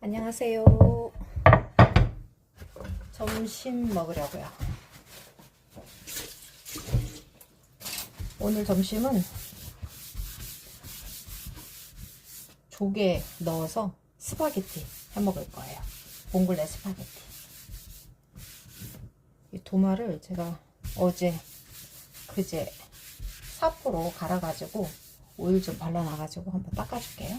안녕하세요. 점심 먹으려고요. 오늘 점심은 조개 넣어서 스파게티 해 먹을 거예요. 봉골레 스파게티. 이 도마를 제가 어제 그제 사포로 갈아가지고 오일 좀 발라놔가지고 한번 닦아줄게요.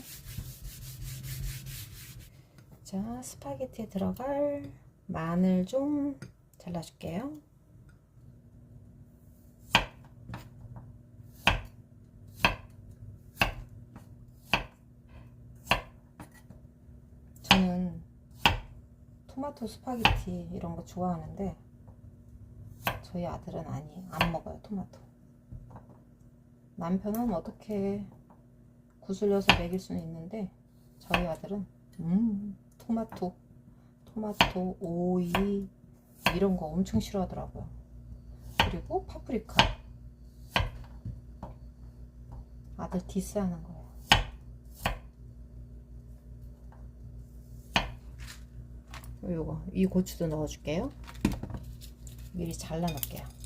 자, 스파게티에 들어갈 마늘 좀 잘라줄게요. 저는 토마토 스파게티 이런 거 좋아하는데 저희 아들은 아니 안 먹어요 토마토. 남편은 어떻게 구슬려서 먹일 수는 있는데 저희 아들은 음 토마토. 토마토 오이 이런 거 엄청 싫어하더라고요. 그리고 파프리카. 아들 디스하는 거예요. 요거 이 고추도 넣어줄게요. 미리 잘라 놓을게요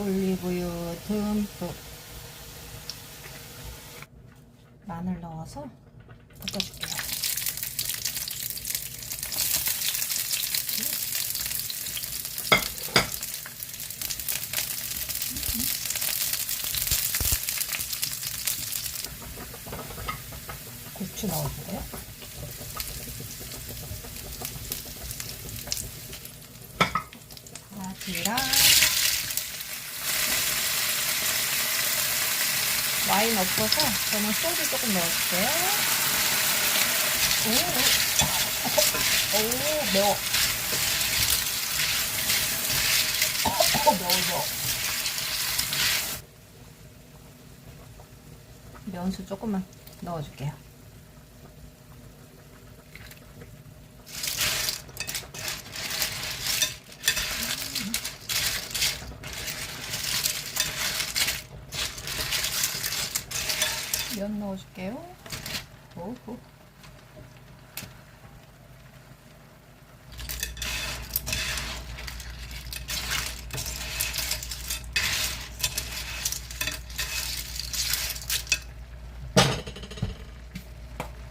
올리브유 듬뿍 마늘 넣어서 볶아줄게요. 고추 넣어주고요. 바지락 와인 없어서 저는 소주 조금 넣어줄게요. 오, 오, 오 매워. 오, 매워, 매워. 면수 조금만 넣어줄게요. 면 넣어줄게요. 오호.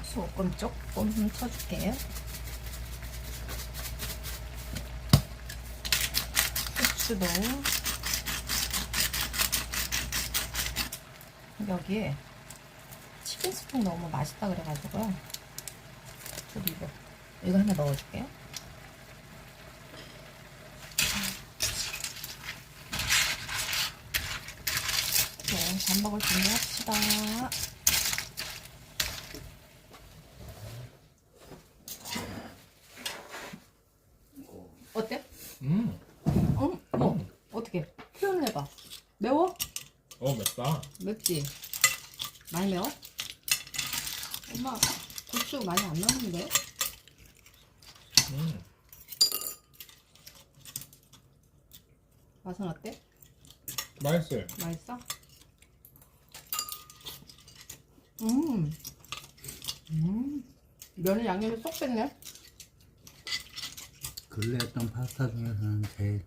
소금 조금 쳐줄게요. 후추도 여기에 치킨 스프 넣으면 맛있다 그래가지고요. 저도 이거 이거 하나 넣어줄게요. 네, 밥 먹을 준비합시다. 어때? 음, 응? 어? 어떻게? 표현해봐. 매워? 어 맵다. 맵지? 많이 매워? 엄마 고추 많이 안 넣었는데? 음, 맛은 어때? 맛있어요. 맛있어? 음, 음, 면에 양념이 쏙 뺐네. 근래 했던 파스타 중에서는 제일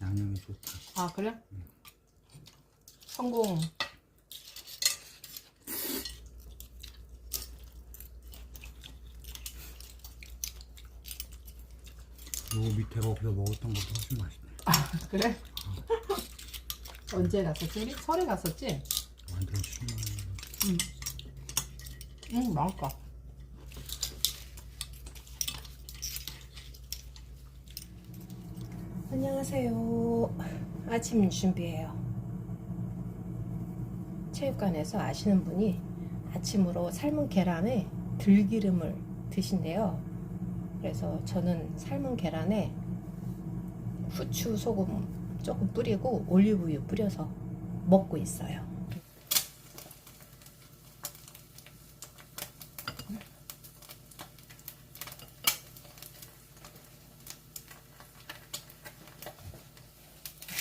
양념이 좋다. 아 그래? 성공. 요 밑에 거기서 먹었던 것보다 훨씬 맛있네. 아 그래? 언제 갔었지? 설에 갔었지? 완전 신나. 응. 응 맛있다. 안녕하세요. 아침 준비해요. 체육관에서 아시는 분이 아침으로 삶은 계란에 들기름을 드신대요. 그래서 저는 삶은 계란에 후추, 소금 조금 뿌리고 올리브유 뿌려서 먹고 있어요.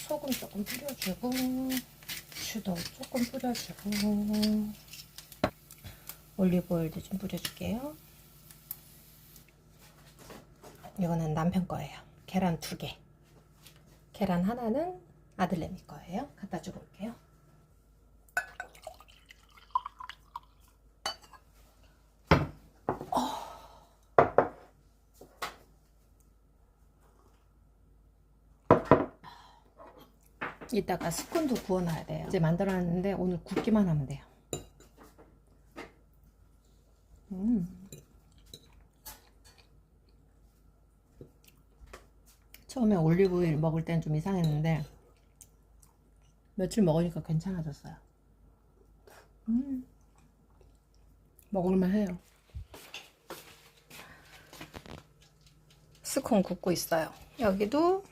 소금 조금 뿌려주고 후추도 조금 뿌려주고 올리브 오일도 좀 뿌려줄게요. 이거는 남편 거예요. 계란 두 개. 계란 하나는 아들내미 거예요. 갖다 주고 올게요. 이따가 스콘도 구워놔야 돼요. 이제 만들어놨는데 오늘 굽기만 하면 돼요. 음. 처음에 올리브오일 먹을 땐 좀 이상했는데 며칠 먹으니까 괜찮아졌어요. 음. 먹을만 해요. 스콘 굽고 있어요. 여기도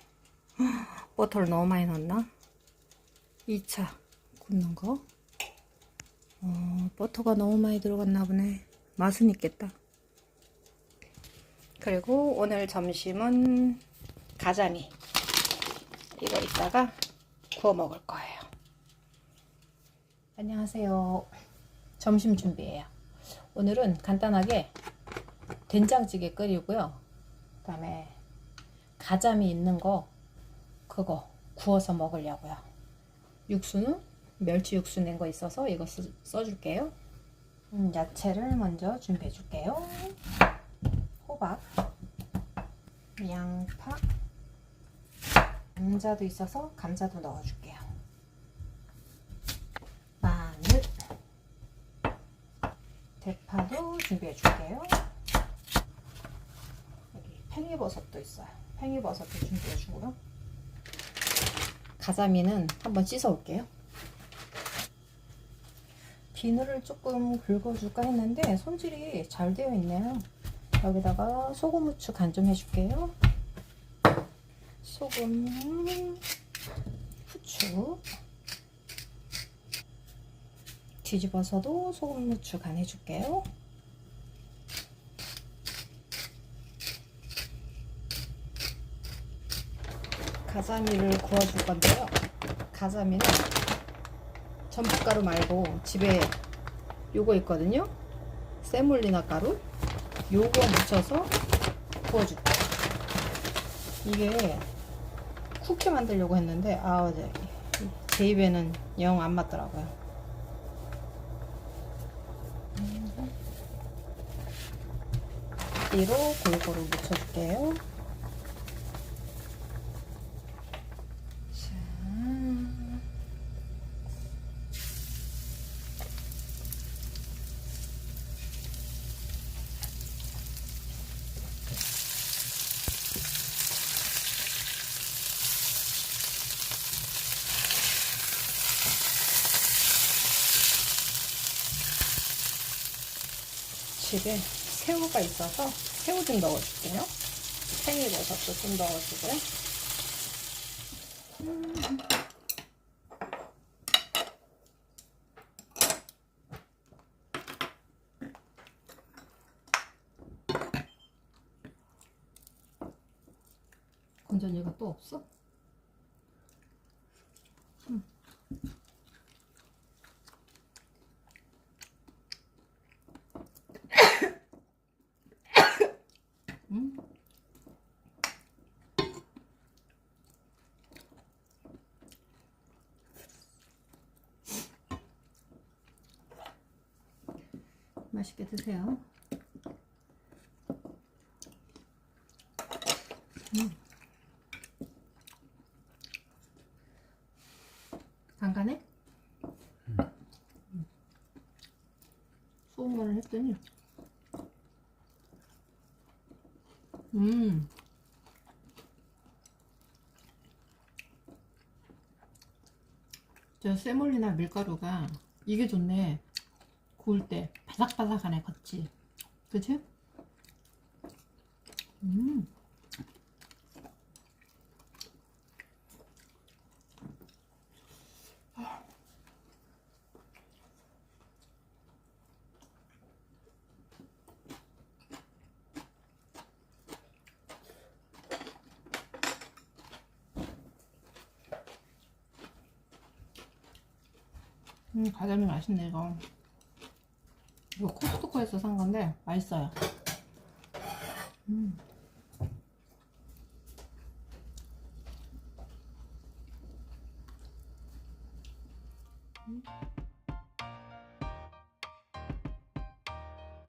버터를 너무 많이 넣었나? 2차 굽는 거. 어, 버터가 너무 많이 들어갔나 보네. 맛은 있겠다. 그리고 오늘 점심은 가자미. 이거 이따가 구워 먹을 거예요. 안녕하세요. 점심 준비해요. 오늘은 간단하게 된장찌개 끓이고요. 그 다음에 가자미 있는 거 그거 구워서 먹으려고요. 육수는 멸치 육수 낸 거 있어서 이거 써, 써줄게요. 음, 야채를 먼저 준비해 줄게요. 호박, 양파, 감자도 있어서 감자도 넣어줄게요. 마늘, 대파도 준비해 줄게요. 여기 팽이버섯도 있어요. 팽이버섯도 준비해 주고요. 가자미는 한번 씻어 올게요. 비늘을 조금 긁어줄까 했는데 손질이 잘 되어 있네요. 여기다가 소금 후추 간 좀 해줄게요. 소금, 후추. 뒤집어서도 소금 후추 간 해줄게요. 가자미를 구워줄 건데요. 가자미는 전분가루 말고 집에 요거 있거든요. 세몰리나 가루. 요거 묻혀서 구워줄게요. 이게 쿠키 만들려고 했는데 아 어제 제 입에는 영 안 맞더라고요. 이로 골고루 묻혀줄게요. 집에 새우가 있어서 새우 좀 넣어줄게요. 팽이버섯도 좀 넣어주고요. 건전지가 또 없어? 맛있게 드세요. 음. 안 가네? 음. 소금간을 했더니 음. 저 세몰리나 밀가루가 이게 좋네. 구울 때 바삭바삭하네, 겉이. 그치? 음. 음, 가자미 맛있네, 이거. 이거 코스트코에서 산 건데, 맛있어요. 음. 음.